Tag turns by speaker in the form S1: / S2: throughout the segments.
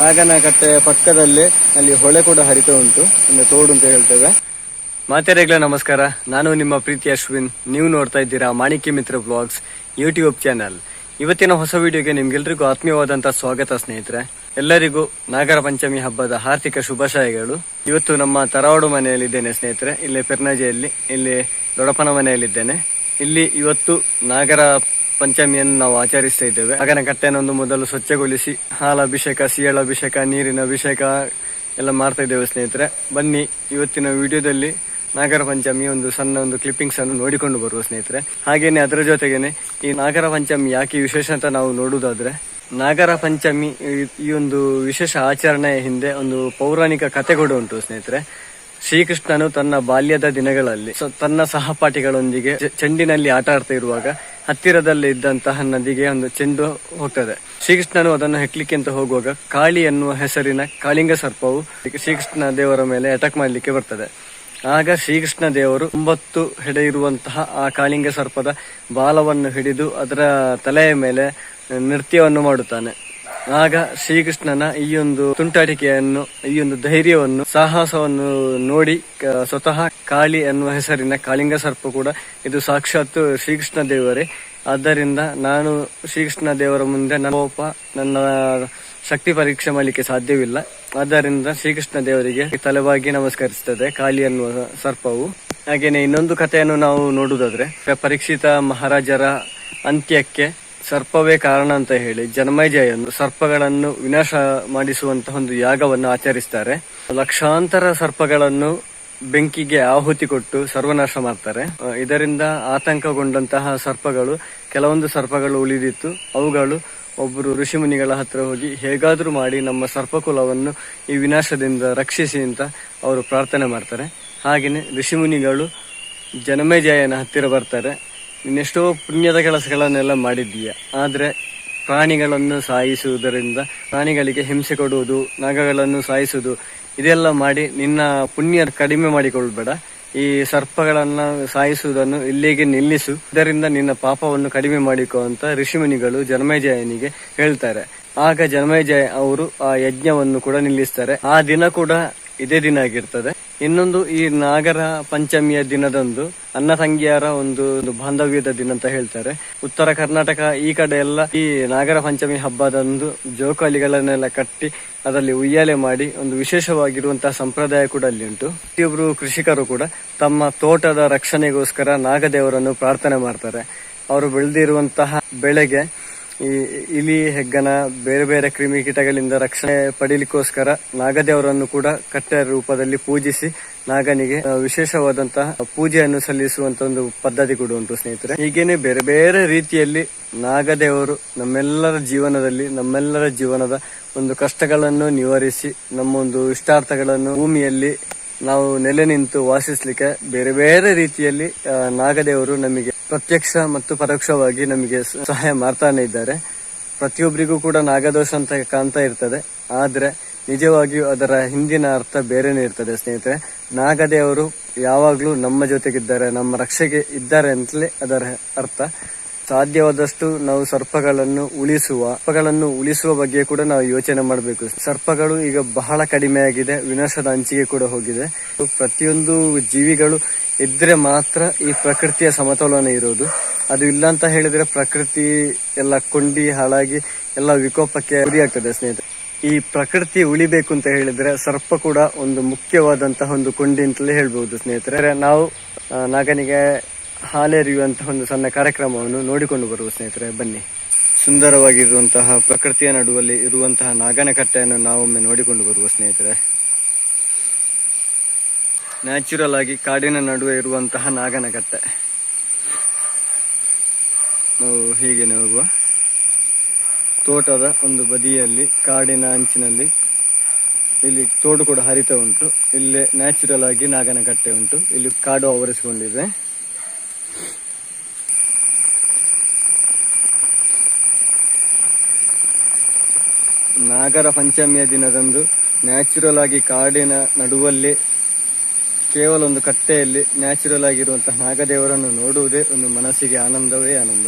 S1: ನಾಗನ ಕಟ್ಟೆ ಪಕ್ಕದಲ್ಲಿ ಅಲ್ಲಿ ಹೊಳೆ ಕೂಡ ಹರಿತಾ ಉಂಟು. ಒಂದು ತೋಡು ಅಂತ ಹೇಳ್ತೇವೆ. ಮಾತೆರೆಗ್ಲ ನಮಸ್ಕಾರ. ನಾನು ನಿಮ್ಮ ಪ್ರೀತಿ ಅಶ್ವಿನ್. ನೀವು ನೋಡ್ತಾ ಇದ್ದೀರಾ ಮಾಣಿಕ್ಯ ಮಿತ್ರ ಬ್ಲಾಗ್ಸ್ ಯೂಟ್ಯೂಬ್ ಚಾನಲ್. ಇವತ್ತಿನ ಹೊಸ ವಿಡಿಯೋಗೆ ನಿಮ್ಗೆಲ್ರಿಗೂ ಆತ್ಮೀಯವಾದಂತ ಸ್ವಾಗತ, ಸ್ನೇಹಿತರೆ. ಎಲ್ಲರಿಗೂ ನಾಗರ ಪಂಚಮಿ ಹಬ್ಬದ ಹಾರ್ದಿಕ ಶುಭಾಶಯಗಳು ಇವತ್ತು ನಮ್ಮ ತರವಾಡು ಮನೆಯಲ್ಲಿದ್ದೇನೆ, ಸ್ನೇಹಿತರೆ. ಇಲ್ಲಿ ಪೆರ್ನಾಜಿಯಲ್ಲಿ, ಇಲ್ಲಿ ದೊಡಪನ ಮನೆಯಲ್ಲಿದ್ದೇನೆ. ಇಲ್ಲಿ ಇವತ್ತು ನಾಗರ ಪಂಚಮಿಯನ್ನು ನಾವು ಆಚರಿಸ್ತಾ ಇದ್ದೇವೆ. ಅಗನ ಕಟ್ಟೆಯನ್ನು ಮೊದಲು ಸ್ವಚ್ಛಗೊಳಿಸಿ ಹಾಲ ಅಭಿಷೇಕ ನೀರಿನ ಅಭಿಷೇಕ ಎಲ್ಲ ಮಾಡ್ತಾ ಇದ್ದೇವೆ ಸ್ನೇಹಿತರೆ. ಬನ್ನಿ, ಇವತ್ತಿನ ವಿಡಿಯೋದಲ್ಲಿ ನಾಗರ ಪಂಚಮಿ ಒಂದು ಸಣ್ಣ ಒಂದು ಕ್ಲಿಪ್ಪಿಂಗ್ಸ್ ಅನ್ನು ನೋಡಿಕೊಂಡು ಬರುವ ಸ್ನೇಹಿತರೆ. ಹಾಗೇನೆ ಅದರ ಜೊತೆಗೇನೆ ಈ ನಾಗರ ಪಂಚಮಿ ಯಾಕೆ ವಿಶೇಷ ಅಂತ ನಾವು ನೋಡುವುದಾದ್ರೆ ನಾಗರ ಪಂಚಮಿ ಈ- ಒಂದು ವಿಶೇಷ ಆಚರಣೆಯ ಹಿಂದೆ ಒಂದು ಪೌರಾಣಿಕ ಕತೆ ಕೂಡ ಉಂಟು ಸ್ನೇಹಿತರೆ. ಶ್ರೀಕೃಷ್ಣನು ತನ್ನ ಬಾಲ್ಯದ ದಿನಗಳಲ್ಲಿ ತನ್ನ ಸಹಪಾಠಿಗಳೊಂದಿಗೆ ಚೆಂಡಿನಲ್ಲಿ ಆಟ ಆಡ್ತಾ ಇರುವಾಗ ಹತ್ತಿರದಲ್ಲಿ ಇದ್ದಂತಹ ನದಿಗೆ ಒಂದು ಚೆಂಡು ಹೋಗ್ತದೆ ಶ್ರೀಕೃಷ್ಣನು ಅದನ್ನು ಹೆಕ್ಲಿಕ್ಕೆ ಅಂತ ಹೋಗುವಾಗ ಕಾಳಿ ಎನ್ನುವ ಹೆಸರಿನ ಕಾಳಿಂಗ ಸರ್ಪವು ಶ್ರೀಕೃಷ್ಣ ದೇವರ ಮೇಲೆ ಅಟ್ಯಾಕ್ ಮಾಡಲಿಕ್ಕೆ ಬರ್ತದೆ. ಆಗ ಶ್ರೀಕೃಷ್ಣ ದೇವರು ಒಂಬತ್ತು ಹೆಡೆ ಇರುವಂತಹ ಆ ಕಾಳಿಂಗ ಸರ್ಪದ ಬಾಲವನ್ನು ಹಿಡಿದು ಅದರ ತಲೆಯ ಮೇಲೆ ನೃತ್ಯವನ್ನು ಮಾಡುತ್ತಾನೆ. ಆಗ ಶ್ರೀಕೃಷ್ಣನ ಈ ಒಂದು ತುಂಟಾಟಿಕೆಯನ್ನು ಈ ಒಂದು ಧೈರ್ಯವನ್ನು, ಸಾಹಸವನ್ನು ನೋಡಿ ಸ್ವತಃ ಕಾಳಿ ಎನ್ನುವ ಹೆಸರಿನ ಕಾಳಿಂಗ ಸರ್ಪ ಕೂಡ ಇದು ಸಾಕ್ಷಾತ್ ಶ್ರೀಕೃಷ್ಣ ದೇವರೇ. ಆದ್ದರಿಂದ ನಾನು ಶ್ರೀಕೃಷ್ಣ ದೇವರ ಮುಂದೆ ನನ್ನ ಕೋಪ, ನನ್ನ ಶಕ್ತಿ ಪರೀಕ್ಷೆ ಮಾಡಲಿಕ್ಕೆ ಸಾಧ್ಯವಿಲ್ಲ. ಆದ್ದರಿಂದ ಶ್ರೀಕೃಷ್ಣ ದೇವರಿಗೆ ತಲೆಬಾಗಿ ನಮಸ್ಕರಿಸುತ್ತದೆ ಕಾಳಿ ಎನ್ನುವ ಸರ್ಪವು. ಹಾಗೇನೆ ಇನ್ನೊಂದು ಕಥೆಯನ್ನು ನಾವು ನೋಡುವುದಾದ್ರೆ, ಪರೀಕ್ಷಿತ ಮಹಾರಾಜರ ಅಂತ್ಯಕ್ಕೆ ಸರ್ಪವೇ ಕಾರಣ ಅಂತ ಹೇಳಿ ಜನಮೇಜಯನ್ನು ಸರ್ಪಗಳನ್ನು ವಿನಾಶ ಮಾಡಿಸುವಂತಹ ಒಂದು ಯಾಗವನ್ನು ಆಚರಿಸ್ತಾರೆ. ಲಕ್ಷಾಂತರ ಸರ್ಪಗಳನ್ನು ಬೆಂಕಿಗೆ ಆಹುತಿ ಕೊಟ್ಟು ಸರ್ವನಾಶ ಮಾಡ್ತಾರೆ. ಇದರಿಂದ ಆತಂಕಗೊಂಡಂತಹ ಸರ್ಪಗಳು, ಕೆಲವೊಂದು ಸರ್ಪಗಳು ಉಳಿದಿತ್ತು. ಅವುಗಳು ಒಬ್ಬರು ಋಷಿಮುನಿಗಳ ಹತ್ರ ಹೋಗಿ ಹೇಗಾದರೂ ಮಾಡಿ ನಮ್ಮ ಸರ್ಪಕುಲವನ್ನು ಈ ವಿನಾಶದಿಂದ ರಕ್ಷಿಸಿ ಅಂತ ಅವರು ಪ್ರಾರ್ಥನೆ ಮಾಡ್ತಾರೆ. ಹಾಗೆಯೇ ಋಷಿಮುನಿಗಳು ಜನಮೇಜಯನ ಹತ್ತಿರ ಬರ್ತಾರೆ. ಇನ್ನೆಷ್ಟೋ ಪುಣ್ಯದ ಕೆಲಸಗಳನ್ನೆಲ್ಲ ಮಾಡಿದ್ದೀಯ. ಆದರೆ ಪ್ರಾಣಿಗಳನ್ನು ಸಾಯಿಸುವುದರಿಂದ, ಪ್ರಾಣಿಗಳಿಗೆ ಹಿಂಸೆ ಕೊಡುವುದು, ನಾಗಗಳನ್ನು ಸಾಯಿಸುವುದು, ಇದೆಲ್ಲ ಮಾಡಿ ನಿನ್ನ ಪುಣ್ಯ ಕಡಿಮೆ ಮಾಡಿಕೊಳ್ಬೇಡ. ಈ ಸರ್ಪಗಳನ್ನು ಸಾಯಿಸುವುದನ್ನು ಇಲ್ಲಿಗೆ ನಿಲ್ಲಿಸು. ಇದರಿಂದ ನಿನ್ನ ಪಾಪವನ್ನು ಕಡಿಮೆ ಮಾಡಿಕೋ ಅಂತ ಋಷಿಮುನಿಗಳು ಜನ್ಮೇಜಯನಿಗೆ ಹೇಳ್ತಾರೆ. ಆಗ ಜನ್ಮೇಜಯ ಅವರು ಆ ಯಜ್ಞವನ್ನು ಕೂಡ ನಿಲ್ಲಿಸ್ತಾರೆ. ಆ ದಿನ ಕೂಡ ಇದೇ ದಿನ ಆಗಿರ್ತದೆ. ಇನ್ನೊಂದು ಈ ನಾಗರ ಪಂಚಮಿಯ ದಿನದಂದು ಅನ್ನ ತಂಗಿಯರ ಒಂದು ಒಂದು ಬಾಂಧವ್ಯದ ದಿನ ಅಂತ ಹೇಳ್ತಾರೆ. ಉತ್ತರ ಕರ್ನಾಟಕ ಈ ಕಡೆ ಎಲ್ಲ ಈ ನಾಗರ ಪಂಚಮಿ ಹಬ್ಬದಂದು ಜೋಕಾಲಿಗಳನ್ನೆಲ್ಲ ಕಟ್ಟಿ ಅದರಲ್ಲಿ ಉಯ್ಯಾಲೆ ಮಾಡಿ ಒಂದು ವಿಶೇಷವಾಗಿರುವಂತಹ ಸಂಪ್ರದಾಯ ಕೂಡ ಅಲ್ಲಿ ಉಂಟು. ಪ್ರತಿಯೊಬ್ಬರು ಕೃಷಿಕರು ಕೂಡ ತಮ್ಮ ತೋಟದ ರಕ್ಷಣೆಗೋಸ್ಕರ ನಾಗದೇವರನ್ನು ಪ್ರಾರ್ಥನೆ ಮಾಡ್ತಾರೆ. ಅವರು ಬೆಳೆದಿರುವಂತಹ ಬೆಳೆಗೆ ಈ ಇಲಿ ಹೆಗ್ಗನ ಬೇರೆ ಬೇರೆ ಕ್ರಿಮಿಕೀಟಗಳಿಂದ ರಕ್ಷಣೆ ಪಡೀಲಿಕ್ಕೋಸ್ಕರ ನಾಗದೇವರನ್ನು ಕೂಡ ಕಟ್ಟ ರೂಪದಲ್ಲಿ ಪೂಜಿಸಿ ನಾಗನಿಗೆ ವಿಶೇಷವಾದಂತಹ ಪೂಜೆಯನ್ನು ಸಲ್ಲಿಸುವಂತ ಒಂದು ಪದ್ಧತಿ ಕೂಡ ಉಂಟು ಸ್ನೇಹಿತರೆ. ಹೀಗೇನೆ ಬೇರೆ ಬೇರೆ ರೀತಿಯಲ್ಲಿ ನಾಗದೇವರು ನಮ್ಮೆಲ್ಲರ ಜೀವನದಲ್ಲಿ, ನಮ್ಮೆಲ್ಲರ ಜೀವನದ ಒಂದು ಕಷ್ಟಗಳನ್ನು ನಿವಾರಿಸಿ ನಮ್ಮ ಒಂದು ಇಷ್ಟಾರ್ಥಗಳನ್ನು ಭೂಮಿಯಲ್ಲಿ ನಾವು ನೆಲೆ ನಿಂತು ವಾಸಿಸ್ಲಿಕ್ಕೆ ಬೇರೆ ಬೇರೆ ರೀತಿಯಲ್ಲಿ ನಾಗದೇವರು ನಮಗೆ ಪ್ರತ್ಯಕ್ಷ ಮತ್ತು ಪರೋಕ್ಷವಾಗಿ ನಮಗೆ ಸಹಾಯ ಮಾಡ್ತಾನೆ ಇದ್ದಾರೆ. ಪ್ರತಿಯೊಬ್ಬರಿಗೂ ಕೂಡ ನಾಗದೋಷ ಅಂತ ಕಾಣ್ತಾ ಇರ್ತದೆ. ಆದ್ರೆ ನಿಜವಾಗಿಯೂ ಅದರ ಹಿಂದಿನ ಅರ್ಥ ಬೇರೆನೇ ಇರ್ತದೆ ಸ್ನೇಹಿತರೆ. ನಾಗದೇವರು ಯಾವಾಗ್ಲೂ ನಮ್ಮ ಜೊತೆಗಿದ್ದಾರೆ, ನಮ್ಮ ರಕ್ಷೆಗೆ ಇದ್ದಾರೆ ಅಂತಲೇ ಅದರ ಅರ್ಥ. ಸಾಧ್ಯವಾದಷ್ಟು ನಾವು ಸರ್ಪಗಳನ್ನು ಉಳಿಸುವ ಸರ್ಪಗಳನ್ನು ಉಳಿಸುವ ಬಗ್ಗೆ ಕೂಡ ನಾವು ಯೋಚನೆ ಮಾಡಬೇಕು. ಸರ್ಪಗಳು ಈಗ ಬಹಳ ಕಡಿಮೆ ಆಗಿದೆ, ವಿನಾಶದ ಅಂಚಿಗೆ ಕೂಡ ಹೋಗಿದೆ. ಪ್ರತಿಯೊಂದು ಜೀವಿಗಳು ಇದ್ರೆ ಮಾತ್ರ ಈ ಪ್ರಕೃತಿಯ ಸಮತೋಲನ ಇರೋದು. ಅದು ಇಲ್ಲ ಅಂತ ಹೇಳಿದ್ರೆ ಪ್ರಕೃತಿ ಎಲ್ಲ ಕೊಂಡಿ ಹಾಳಾಗಿ ಎಲ್ಲ ವಿಕೋಪಕ್ಕೆ ಗುರಿಯಾಗ್ತದೆ ಸ್ನೇಹಿತರೆ. ಈ ಪ್ರಕೃತಿ ಉಳಿಬೇಕು ಅಂತ ಹೇಳಿದ್ರೆ ಸರ್ಪ ಕೂಡ ಒಂದು ಮುಖ್ಯವಾದಂತಹ ಒಂದು ಕೊಂಡಿ ಅಂತಲೇ ಹೇಳ್ಬಹುದು ಸ್ನೇಹಿತರೆ. ನಾವು ನಾಗನಿಗೆ ಹಾಲೆರಿಯುವಂತಹ ಒಂದು ಸಣ್ಣ ಕಾರ್ಯಕ್ರಮವನ್ನು ನೋಡಿಕೊಂಡು ಬರುವ ಸ್ನೇಹಿತರೆ, ಬನ್ನಿ. ಸುಂದರವಾಗಿರುವಂತಹ ಪ್ರಕೃತಿಯ ನಡುವಲ್ಲಿ ಇರುವಂತಹ ನಾಗನ ಕಟ್ಟೆಯನ್ನು ನಾವೊಮ್ಮೆ ನೋಡಿಕೊಂಡು ಬರುವ ಸ್ನೇಹಿತರೆ. ನ್ಯಾಚುರಲ್ ಆಗಿ ಕಾಡಿನ ನಡುವೆ ಇರುವಂತಹ ನಾಗನ ಕಟ್ಟೆ ನಾವು ಹೀಗೆ ಹೋಗುವ ತೋಟದ ಒಂದು ಬದಿಯಲ್ಲಿ, ಕಾಡಿನ ಅಂಚಿನಲ್ಲಿ ಇಲ್ಲಿ ತೋಡು ಕೂಡ ಹರಿತಾ ಉಂಟು. ಇಲ್ಲಿ ನ್ಯಾಚುರಲ್ ಆಗಿ ನಾಗನ ಕಟ್ಟೆ ಉಂಟು. ಇಲ್ಲಿ ಕಾಡು ಆವರಿಸಿಕೊಂಡಿದೆ. ನಾಗರ ಪಂಚಮಿಯ ದಿನದಂದು ನ್ಯಾಚುರಲ್ ಆಗಿ ಕಾಡಿನ ನಡುವಲ್ಲಿ ಕೇವಲ ಒಂದು ಕಟ್ಟೆಯಲ್ಲಿ ನ್ಯಾಚುರಲ್ ಆಗಿರುವಂತಹ ನಾಗದೇವರನ್ನು ನೋಡುವುದೇ ಒಂದು ಮನಸ್ಸಿಗೆ ಆನಂದವೇ ಆನಂದ.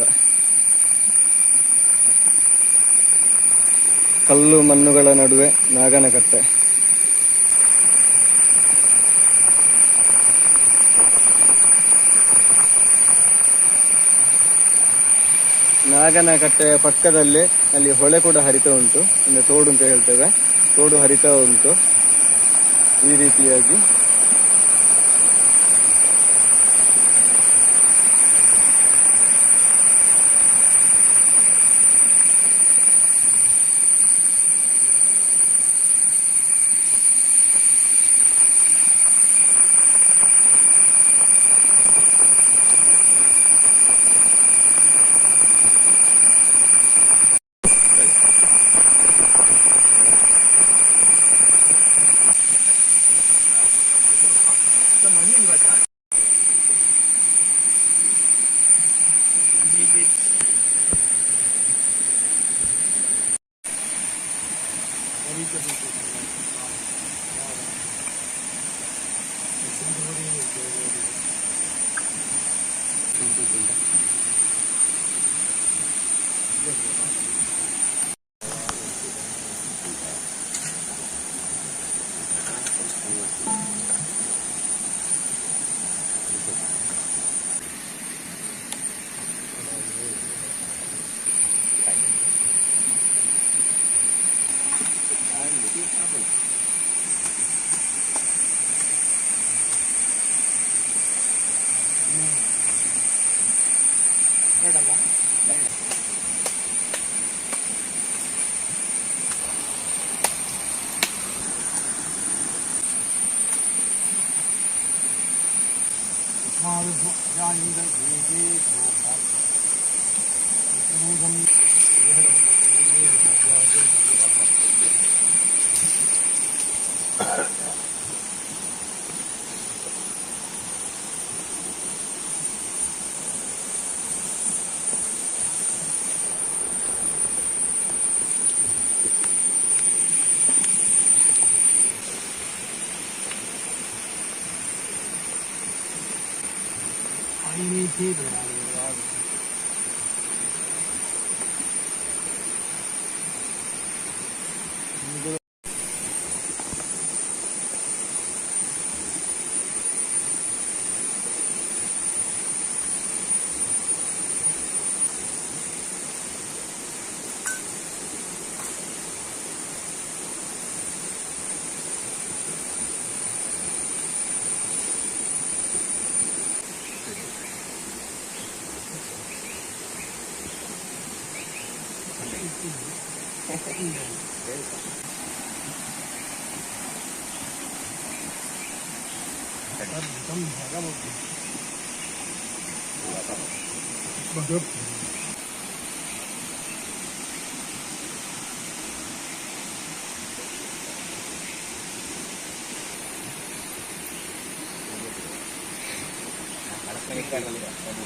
S1: ಕಲ್ಲು ಮಣ್ಣುಗಳ ನಡುವೆ ನಾಗನಕಟ್ಟೆ ನಾಗನಕಟ್ಟೆಯ ಪಕ್ಕದಲ್ಲಿ ಅಲ್ಲಿ ಹೊಳೆ ಕೂಡ ಹರಿತಾ ಉಂಟು, ಅಂದ್ರೆ ತೋಡು ಅಂತ ಹೇಳ್ತೇವೆ. ತೋಡು ಹರಿತಾ ಉಂಟು. ಈ ರೀತಿಯಾಗಿ.
S2: bit. Dito dito. maruz halinde büyüdük. Thank you. Hebrew. Bagus.
S3: Anak mereka kali ya, kamu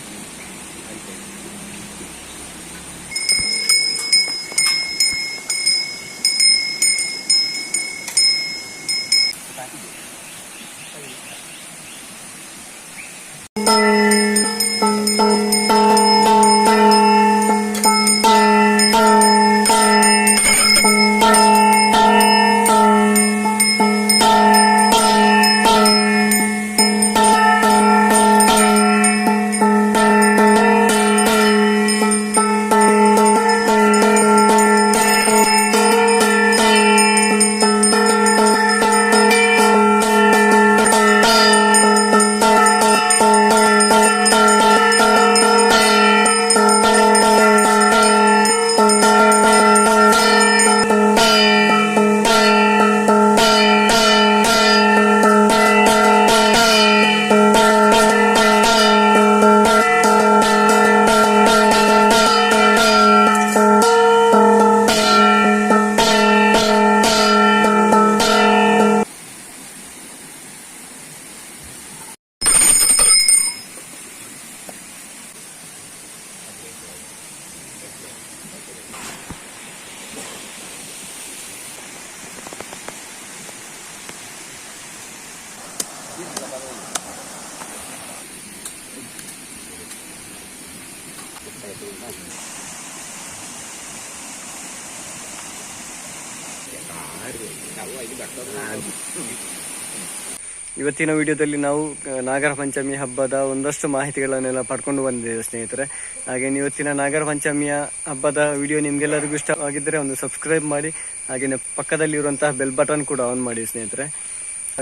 S1: ಇವತ್ತಿನ ವಿಡಿಯೋದಲ್ಲಿ ನಾವು ನಾಗರ ಪಂಚಮಿ ಹಬ್ಬದ ಒಂದಷ್ಟು ಮಾಹಿತಿಗಳನ್ನೆಲ್ಲ ಪಡ್ಕೊಂಡು ಬಂದಿದ್ದೇವೆ ಸ್ನೇಹಿತರೆ. ಹಾಗೆ ಇವತ್ತಿನ ನಾಗರ ಪಂಚಮಿಯ ಹಬ್ಬದ ವಿಡಿಯೋ ನಿಮ್ಗೆಲ್ಲರಿಗೂ ಇಷ್ಟ ಆಗಿದ್ರೆ ಒಂದು ಸಬ್ಸ್ಕ್ರೈಬ್ ಮಾಡಿ, ಹಾಗೆಯೇ ಪಕ್ಕದಲ್ಲಿರುವಂತಹ ಬೆಲ್ ಬಟನ್ ಕೂಡ ಆನ್ ಮಾಡಿ ಸ್ನೇಹಿತರೆ.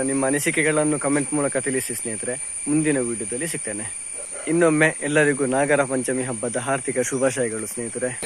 S1: ನಿಮ್ಮ ಅನಿಸಿಕೆಗಳನ್ನು ಕಮೆಂಟ್ ಮೂಲಕ ತಿಳಿಸಿ ಸ್ನೇಹಿತರೆ, ಮುಂದಿನ ವಿಡಿಯೋದಲ್ಲಿ ಸಿಗ್ತೇನೆ. ಇನ್ನೊಮ್ಮೆ ಎಲ್ಲರಿಗೂ ನಾಗರ ಪಂಚಮಿ ಹಬ್ಬದ ಹಾರ್ದಿಕ ಶುಭಾಶಯಗಳು ಸ್ನೇಹಿತರೆ.